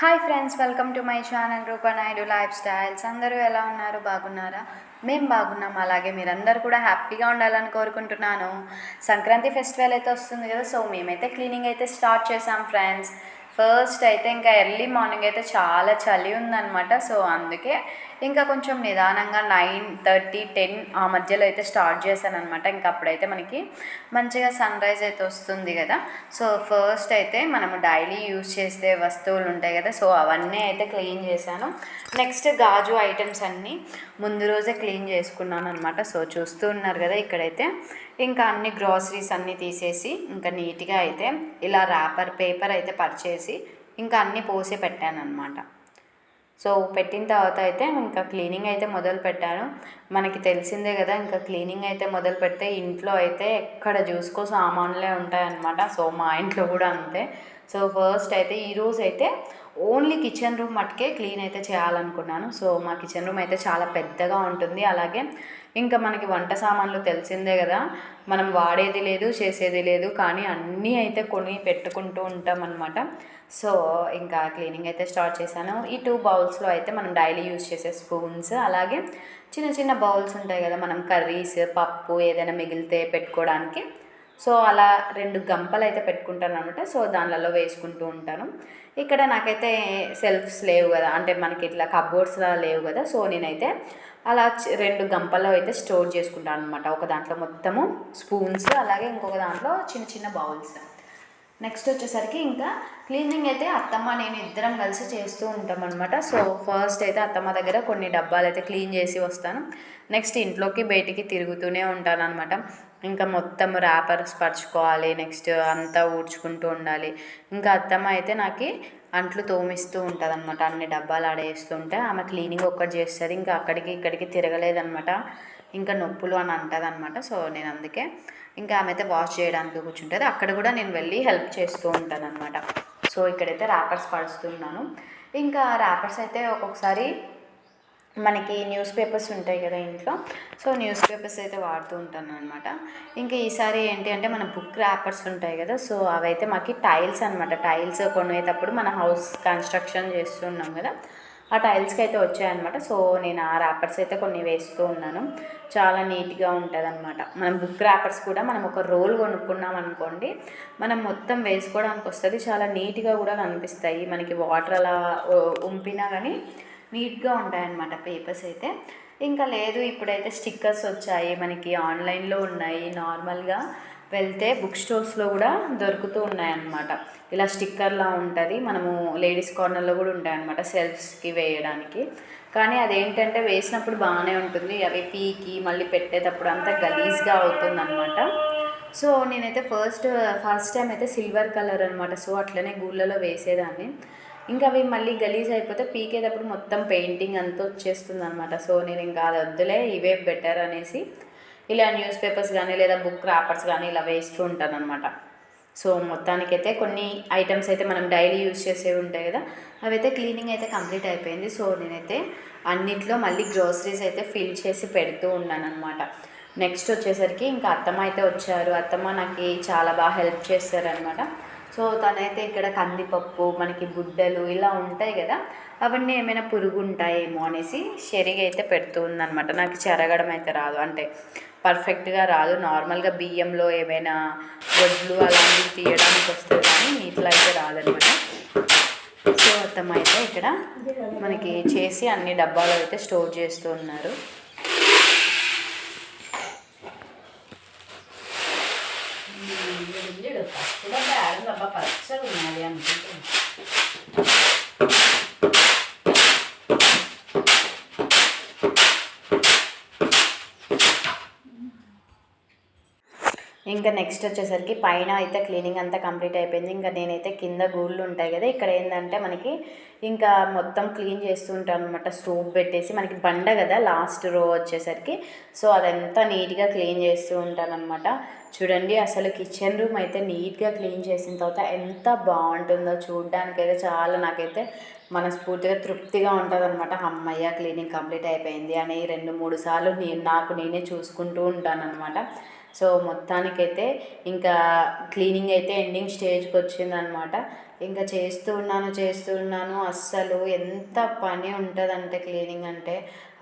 Hi friends welcome to my channel Roopanaidu lifestyles అందరూ ఎలా ఉన్నారు? బాగున్నారా? మేము బాగున్నాం. అలాగే మీరందరూ కూడా హ్యాపీగా ఉండాలని కోరుకుంటున్నాను. సంక్రాంతి ఫెస్టివల్ అయితే వస్తుంది కదా సో మేమైతే క్లీనింగ్ అయితే స్టార్ట్ చేసాం ఫ్రెండ్స్ ఫస్ట్ అయితే ఇంకా ఎర్లీ మార్నింగ్ అయితే చాలా చలి ఉందన్నమాట. సో అందుకే ఇంకా కొంచెం నిదానంగా నైన్ థర్టీ టెన్ ఆ మధ్యలో అయితే స్టార్ట్ చేశాను అనమాట ఇంకా అప్పుడైతే మనకి మంచిగా సన్ రైజ్ అయితే వస్తుంది కదా. సో ఫస్ట్ అయితే మనము డైలీ యూస్ చేసే వస్తువులు ఉంటాయి కదా. సో అవన్నీ అయితే క్లీన్ చేశాను. నెక్స్ట్ గాజు ఐటమ్స్ అన్నీ ముందు రోజే క్లీన్ చేసుకున్నాను అనమాట సో చూస్తూ ఉన్నారు కదా ఇక్కడైతే. ఇంకా అన్ని గ్రాసరీస్ అన్నీ తీసేసి ఇంకా నీట్గా అయితే ఇలా ర్యాపర్ పేపర్ అయితే పరిచేసి ఇంకా అన్నీ పోసి పెట్టాను అనమాట సో పెట్టిన తర్వాత అయితే ఇంకా క్లీనింగ్ అయితే మొదలు పెట్టాను. మనకి తెలిసిందే కదా ఇంకా క్లీనింగ్ అయితే మొదలు పెడితే ఇంట్లో అయితే ఎక్కడ చూసుకో సామాన్లే ఉంటాయన్నమాట. సో మా ఇంట్లో కూడా అంతే. సో ఫస్ట్ అయితే ఈరోజు అయితే ఓన్లీ కిచెన్ రూమ్ మట్టుకే క్లీన్ అయితే చేయాలనుకున్నాను. సో మా కిచెన్ రూమ్ అయితే చాలా పెద్దగా ఉంటుంది. అలాగే ఇంకా మనకి వంట సామాన్లు తెలిసిందే కదా మనం వాడేది లేదు చేసేది లేదు కానీ అన్నీ అయితే కొని పెట్టుకుంటూ ఉంటాం అనమాట సో ఇంకా క్లీనింగ్ అయితే స్టార్ట్ చేశాను. ఈ టూ బౌల్స్లో అయితే మనం డైలీ యూజ్ చేసే స్పూన్స్ అలాగే చిన్న చిన్న బౌల్స్ ఉంటాయి కదా మనం కర్రీస్ పప్పు ఏదైనా మిగిలితే పెట్టుకోవడానికి. సో అలా రెండు గంపలు అయితే పెట్టుకుంటాను అనమాట సో దానిలలో వేసుకుంటూ ఉంటాను. ఇక్కడ నాకైతే సెల్ఫ్స్ లేవు కదా అంటే మనకి ఇట్లా కబోర్డ్స్ లేవు కదా సో నేనైతే అలా రెండు గంపల్లో అయితే స్టోర్ చేసుకుంటాను అనమాట ఒక దాంట్లో మొత్తము స్పూన్స్ అలాగే ఇంకొక దాంట్లో చిన్న చిన్న బౌల్స్. నెక్స్ట్ వచ్చేసరికి ఇంకా క్లీనింగ్ అయితే అత్తమ్మ నేను ఇద్దరం కలిసి చేస్తూ ఉంటాం అనమాట సో ఫస్ట్ అయితే అత్తమ్మ దగ్గర కొన్ని డబ్బాలు అయితే క్లీన్ చేసి వస్తాను. నెక్స్ట్ ఇంట్లోకి బయటికి తిరుగుతూనే ఉంటాను అనమాట ఇంకా మొత్తం ర్యాపర్స్ పరుచుకోవాలి నెక్స్ట్ అంతా ఊడ్చుకుంటూ ఉండాలి. ఇంకా అత్తమ్మ అయితే నాకు అంట్లు తోమిస్తూ ఉంటుంది అనమాట అన్ని డబ్బాలు ఆడేస్తుంటే ఆమె క్లీనింగ్ ఒక్కటి చేస్తుంది. ఇంకా అక్కడికి ఇక్కడికి తిరగలేదనమాట ఇంకా నొప్పులు అని అంటుంది అనమాట సో నేను అందుకే ఇంకా ఆమె అయితే వాష్ చేయడానికి కూర్చుంటుంది. అక్కడ కూడా నేను వెళ్ళి హెల్ప్ చేస్తూ ఉంటాను అనమాట సో ఇక్కడైతే ర్యాపర్స్ పడుస్తున్నాను. ఇంకా ర్యాపర్స్ అయితే ఒక్కొక్కసారి మనకి న్యూస్ పేపర్స్ ఉంటాయి కదా ఇంట్లో సో న్యూస్ పేపర్స్ అయితే వాడుతూ ఉంటాను అనమాట ఇంకా ఈసారి ఏంటి అంటే మన బుక్ ర్యాపర్స్ ఉంటాయి కదా సో అవైతే మాకు టైల్స్ అనమాట టైల్స్ కొనేటప్పుడు మన హౌస్ కన్స్ట్రక్షన్ చేస్తున్నాం కదా ఆ టైల్స్కి అయితే వచ్చాయన్నమాట సో నేను ఆ ర్యాపర్స్ అయితే కొన్ని వేస్తూ ఉన్నాను చాలా నీట్గా ఉంటుంది అనమాట మనం బుక్ ర్యాపర్స్ కూడా మనం ఒక రోల్ కొనుక్కున్నాం అనుకోండి మనం మొత్తం వేసుకోవడానికి వస్తుంది చాలా నీట్గా కూడా కనిపిస్తాయి మనకి వాటర్ అలా ఉంపినా కానీ నీట్గా ఉంటాయన్నమాట పేపర్స్ అయితే. ఇంకా లేదు ఇప్పుడైతే స్టిక్కర్స్ వచ్చాయి మనకి ఆన్లైన్లో ఉన్నాయి. నార్మల్గా వెళ్తే బుక్ స్టోర్స్లో కూడా దొరుకుతూ ఉన్నాయన్నమాట. ఇలా స్టిక్కర్లా ఉంటుంది. మనము లేడీస్ కార్నర్లో కూడా ఉంటాయన్నమాట సెల్ఫ్స్కి వేయడానికి. కానీ అదేంటంటే వేసినప్పుడు బాగానే ఉంటుంది. అవి పీకి మళ్ళీ పెట్టేటప్పుడు అంతా గలీజ్గా అవుతుంది అనమాట సో నేనైతే ఫస్ట్ ఫస్ట్ టైం అయితే సిల్వర్ కలర్ అనమాట సో అట్లనే గూళ్ళలో వేసేదాన్ని. ఇంకా అవి మళ్ళీ గలీజ్ అయిపోతే పీకేటప్పుడు మొత్తం పెయింటింగ్ అంతా వచ్చేస్తుంది అనమాట సో నేను ఇంకా అది వద్దులే ఇవే బెటర్ అనేసి ఇలా న్యూస్ పేపర్స్ కానీ లేదా బుక్ రాపర్స్ కానీ ఇలా వేస్తూ ఉంటాను అనమాట సో మొత్తానికైతే కొన్ని ఐటమ్స్ అయితే మనం డైలీ యూజ్ చేసేవి ఉంటాయి కదా అవైతే క్లీనింగ్ అయితే కంప్లీట్ అయిపోయింది. సో నేనైతే అన్నిట్లో మళ్ళీ గ్రోసరీస్ అయితే ఫిల్ చేసి పెడుతూ ఉన్నానమాట నెక్స్ట్ వచ్చేసరికి ఇంకా అత్తమ్మ అయితే వచ్చారు. అత్తమ్మ నాకు చాలా బాగా హెల్ప్ చేస్తారనమాట సో తనైతే ఇక్కడ కందిపప్పు మనకి గుడ్డలు ఇలా ఉంటాయి కదా అవన్నీ ఏమైనా పురుగు ఉంటాయేమో అనేసి షెరిగా అయితే పెడుతూ ఉందనమాట నాకు చెరగడం అయితే రాదు. అంటే పర్ఫెక్ట్గా రాదు. నార్మల్గా బియ్యంలో ఏమైనా వడ్లు అలాంటివి తీయడానికి వస్తుంది కానీ ఇట్లా అయితే రాదనమాట సో అత్తమ్మ అయితే ఇక్కడ మనకి చేసి అన్ని డబ్బాలు అయితే స్టోర్ చేస్తూ ఉన్నారు పచ్చగా ఉన్నది అనుకుంటే ఇంకా నెక్స్ట్ వచ్చేసరికి పైన అయితే క్లీనింగ్ అంతా కంప్లీట్ అయిపోయింది. ఇంకా నేనైతే కింద గూళ్ళు ఉంటాయి కదా ఇక్కడ ఏంటంటే మనకి ఇంకా మొత్తం క్లీన్ చేస్తూ ఉంటాను అనమాట స్టోవ్ పెట్టేసి మనకి బండ కదా లాస్ట్ రో వచ్చేసరికి. సో అదంతా నీట్గా క్లీన్ చేస్తూ ఉంటాను అనమాట చూడండి అసలు కిచెన్ రూమ్ అయితే నీట్గా క్లీన్ చేసిన తర్వాత ఎంత బాగుంటుందో చూడడానికైతే చాలా నాకైతే మనస్ఫూర్తిగా తృప్తిగా ఉంటుంది అనమాట అమ్మయ్య క్లీనింగ్ కంప్లీట్ అయిపోయింది అని రెండు మూడు సార్లు నేను నాకు నేనే చూసుకుంటూ ఉంటాను అనమాట సో మొత్తానికైతే ఇంకా క్లీనింగ్ అయితే ఎండింగ్ స్టేజ్కి వచ్చిందనమాట. ఇంకా చేస్తూ ఉన్నాను చేస్తూ ఉన్నాను. అస్సలు ఎంత పని ఉంటుందంటే క్లీనింగ్ అంటే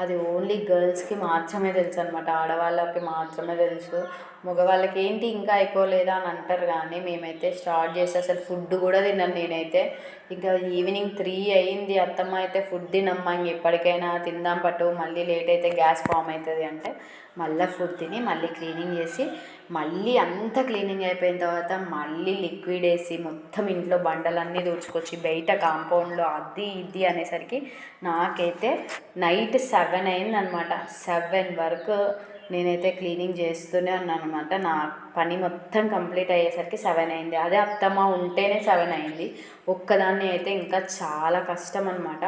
అది ఓన్లీ గర్ల్స్కి మాత్రమే తెలుసు అనమాట ఆడవాళ్ళకి మాత్రమే తెలుసు. మగవాళ్ళకి ఏంటి ఇంకా అయిపోలేదా అని అంటారు కానీ మేమైతే స్టార్ట్ చేసి అసలు ఫుడ్ కూడా తిన్నాను నేనైతే. ఇంకా ఈవినింగ్ త్రీ అయ్యింది అత్తమ్మ అయితే ఫుడ్ తినమ్మా ఇంక ఎప్పటికైనా తిందాం పట్టు మళ్ళీ లేట్ అయితే గ్యాస్ ఫామ్ అవుతుంది అంటే. మళ్ళీ ఫుడ్ తిని మళ్ళీ క్లీనింగ్ చేసి మళ్ళీ అంత క్లీనింగ్ అయిపోయిన తర్వాత మళ్ళీ లిక్విడ్ వేసి మొత్తం ఇంట్లో బండలన్నీ తుడుచుకొచ్చి బయట కాంపౌండ్లో అది ఇది అనేసరికి నాకైతే నైట్ సెవెన్ అయిందనమాట. సెవెన్ వరకు నేనైతే క్లీనింగ్ చేస్తూనే ఉన్నాను అనమాట నా పని మొత్తం కంప్లీట్ అయ్యేసరికి సెవెన్ అయింది. అదే అత్తమ్మ ఉంటేనే సెవెన్ అయింది. ఒక్కదాన్ని అయితే ఇంకా చాలా కష్టం అనమాట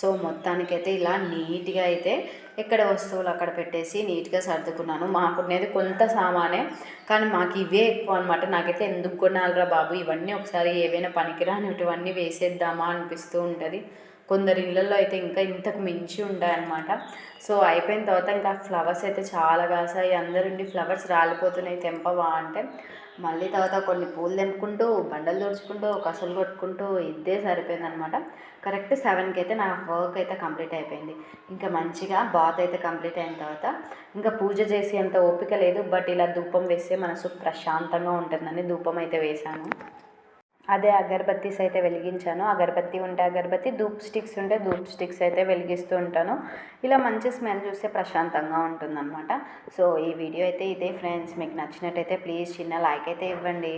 సో మొత్తానికైతే ఇలా నీట్గా అయితే ఎక్కడ వస్తువులు అక్కడ పెట్టేసి నీట్గా సర్దుకున్నాను. మాకున్నది కొంత సామానే కానీ మాకు ఇవే ఎక్కువ అనమాట నాకైతే ఎందుకు కొనాలిరా బాబు? ఇవన్నీ ఒకసారి ఏవైనా పనికిరానివన్నీ వేసేద్దామా అనిపిస్తూ ఉంటుంది. కొందరి ఇళ్ళల్లో అయితే ఇంకా ఇంతకు మించి ఉంటాయన్నమాట. సో అయిపోయిన తర్వాత ఇంకా ఫ్లవర్స్ అయితే చాలా కాసాయి. అందరుండి ఫ్లవర్స్ రాలిపోతున్నాయి. తెంపవా అంటే మళ్ళీ తర్వాత కొన్ని పూలు తెంపుకుంటూ బండలు తుడుచుకుంటూ కసలు కొట్టుకుంటూ ఇదే సరిపోయిందనమాట కరెక్ట్ సెవెన్కి అయితే నా వర్క్ అయితే కంప్లీట్ అయిపోయింది. ఇంకా మంచిగా బాత్ అయితే కంప్లీట్ అయిన తర్వాత ఇంకా పూజ చేసేంత అంత ఓపిక లేదు. బట్ ఇలా ధూపం వేస్తే మనసు ప్రశాంతంగా ఉంటుందని ధూపం అయితే వేశాను. అదే అగరబత్తీస్ అయితే వెలిగించాను. అగరబత్తి ఉంటే అగరబత్తి ధూప్ స్టిక్స్ ఉంటే ధూప్ స్టిక్స్ అయితే వెలిగిస్తూ ఉంటాను. ఇలా మంచి స్మెల్ చూస్తే ప్రశాంతంగా ఉంటుందన్నమాట. సో ఈ వీడియో అయితే ఇదే ఫ్రెండ్స్. మీకు నచ్చినట్టయితే ప్లీజ్ చిన్న లైక్ అయితే ఇవ్వండి.